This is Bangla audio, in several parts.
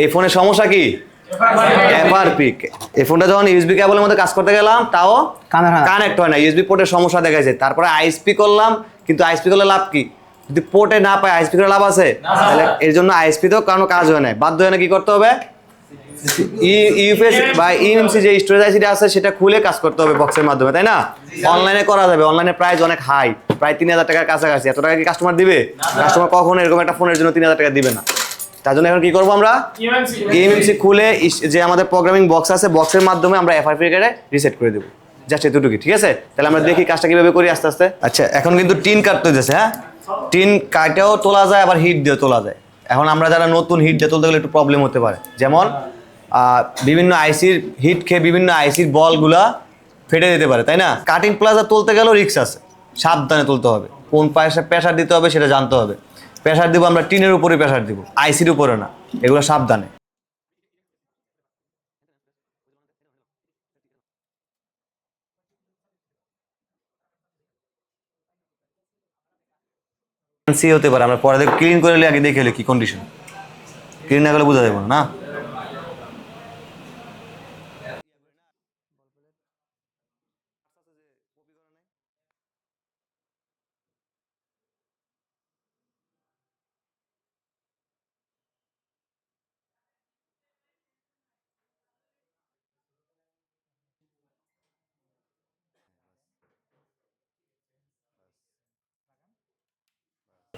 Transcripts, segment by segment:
এই ফোনের সমস্যা কি? এফআরপি এই ফোনটা যখন ইউএসবি কেবলের মধ্যে কাজ করতে গেলাম তাও হয়। কানেক্ট হয় না। ইউএসবি পোর্টের সমস্যা দেখাইছে। তারপরে আইএসপি করলাম কিন্তু আইএসপি করলে লাভ কি? যদি পোর্টে না পায় আইএসপি করে লাভ আছে? তাহলে এর জন্য আইএসপি তো কারণ কাজ হয় না। বাধ্য হয় না কি করতে হবে? ইউপিএস বা ইএমসি যে স্টোরেজ আইসিটা আছে সেটা খুলে কাজ করতে হবে বক্সের মাধ্যমে তাই না? অনলাইনে করা যাবে। অনলাইনে প্রাইস অনেক হাই প্রায় তিন হাজার টাকার কাছাকাছি। এত টাকা কি কাস্টমার দিবে? কাস্টমার কখনো এরকম একটা ফোনের জন্য তিন হাজার টাকা দিবে না। তার জন্য এখন কি করব আমরা? ইএমসি খুলে ইস- যে আমাদের প্রোগ্রামিং বক্স আছে বক্সের মাধ্যমে আমরা এফআরপি কেটে রিসেট করে দেবো। জাস্ট এতটুকু ঠিক আছে? তাহলে আমরা দেখি কাজটা কীভাবে করি আস্তে আস্তে। আচ্ছা এখন কিন্তু টিন কাটতে হইতেছে হ্যাঁ? টিন কাটেও তোলা যায় আবার হিট দিয়ে তোলা যায়। এখন আমরা যারা নতুন হিট দিয়ে তুলতে গেলে একটু প্রবলেম হতে পারে। যেমন বিভিন্ন আইসির হিট খেয়ে বিভিন্ন আইসির বলগুলা ফেটে যেতে পারে তাই না? কাটিং প্লাজা তুলতে গেলেও রিক্স আছে। সাবধানে তুলতে হবে। কোন পাশে প্রেশার দিতে হবে সেটা জানতে হবে। প্রেশার দিব, আমরা টিনের উপরে প্রেশার দিব, আইসির উপরে না, এগুলো সাবধানে। সি হতে পারে, আমরা পরে ক্লিন করে আগে দেখে কি কন্ডিশন ক্লিন না করলে বোঝা যাবে না?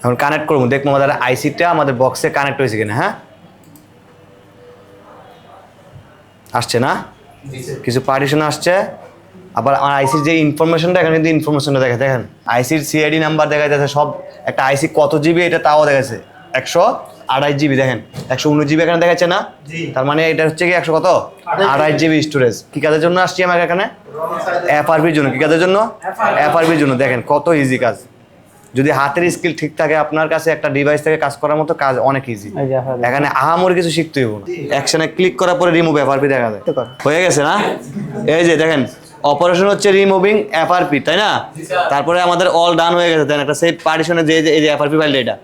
এখন কানেক্ট করব। দেখব আমাদের আইসিটা আমাদের বক্সে কানেক্ট হয়েছে কিনা হ্যাঁ? আসছে না? কিছু পার্টিশন আসছে। আবার আমার আইসির যে ইনফরমেশনটা এখানে কিন্তু ইনফরমেশনটা দেখে দেখেন আইসির সিআইডি নাম্বার দেখা যাচ্ছে সব একটা আইসি কত জিবি এটা তাও দেখাচ্ছে। একশো আড়াই জিবি দেখেন একশো উনিশ জিবি এখানে দেখাচ্ছে না? তার মানে এটা হচ্ছে কি একশো কত? আড়াই জিবি স্টোরেজ কি কাজের জন্য আসছি আমার এখানে? এফআরবির জন্য। কি কাজের জন্য? এফআরবির জন্য। দেখেন কত ইজি কাজ। যদি হাতের স্কিল ঠিক থাকে আপনার কাছে একটা ডিভাইস থেকে কাজ করার মতো কাজ অনেক ইজি এখানে আহামরি কিছু শিখতে হইব না। অ্যাকশনে ক্লিক করার পরে রিমুভ এফআরপি দেখা যায়। হয়ে গেছে না? এই যে দেখেন অপারেশন হচ্ছে রিমুভিং এফআরপি তাই না? তারপরে আমাদের অল ডান হয়ে গেছে। দেন একটা সেভ পার্টিশনে যে যে- এই যে এফআরপি ফাইলটা এটা।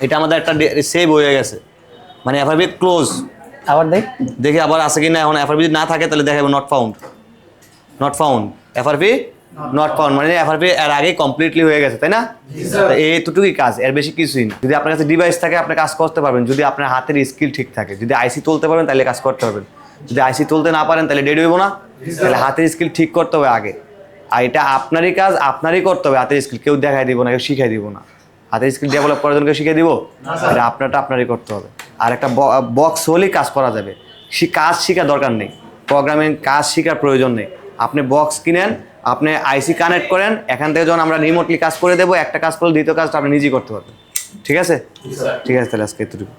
এটা আমাদের একটা সেভ হয়ে গেছে। মানে এফআরপি ক্লোজ আবার দেখ। দেখি আবার আছে কি না এখন এফআরপি যদি না থাকে তাহলে দেখাবো not found not found FRP not found মানে এফআরপি এর আগে কমপ্লিটলি হয়ে গেছে তাই না? তো এইটুকুই কাজ এর বেশি কিছুই না। যদি আপনার কাছে ডিভাইস থাকে আপনি কাজ করতে পারবেন। যদি আপনার হাতের স্কিল ঠিক থাকে যদি আইসি তুলতে পারেন তাহলে কাজ করতে পারবেন। যদি আইসি তুলতে না পারেন তাহলে ডেড হইব না। তাহলে হাতের স্কিল ঠিক করতে হবে আগে। আর এটা আপনারই কাজ আপনারই করতে হবে। হাতের স্কিল কেউ দেখাই দিব না কেউ শিখাই দিব না। হাতের স্কিল ডেভেলপ করার জন্য কেউ শিখিয়ে দিব? এটা আপনারটা আপনারই করতে হবে। আর একটা বক্স হলেই কাজ করা যাবে। সে কাজ শেখার দরকার নেই। প্রোগ্রামিং কাজ শেখার প্রয়োজন নেই। আপনি বক্স কিনেন আপনি আইসি কানেক্ট করেন এখান থেকে যখন আমরা রিমোটলি কাজ করে দেবো একটা কাজ করলে দ্বিতীয় কাজটা আপনি নিজেই করতে পারবেন। ঠিক আছে? ঠিক আছে তাহলে আজকে এতটুকু।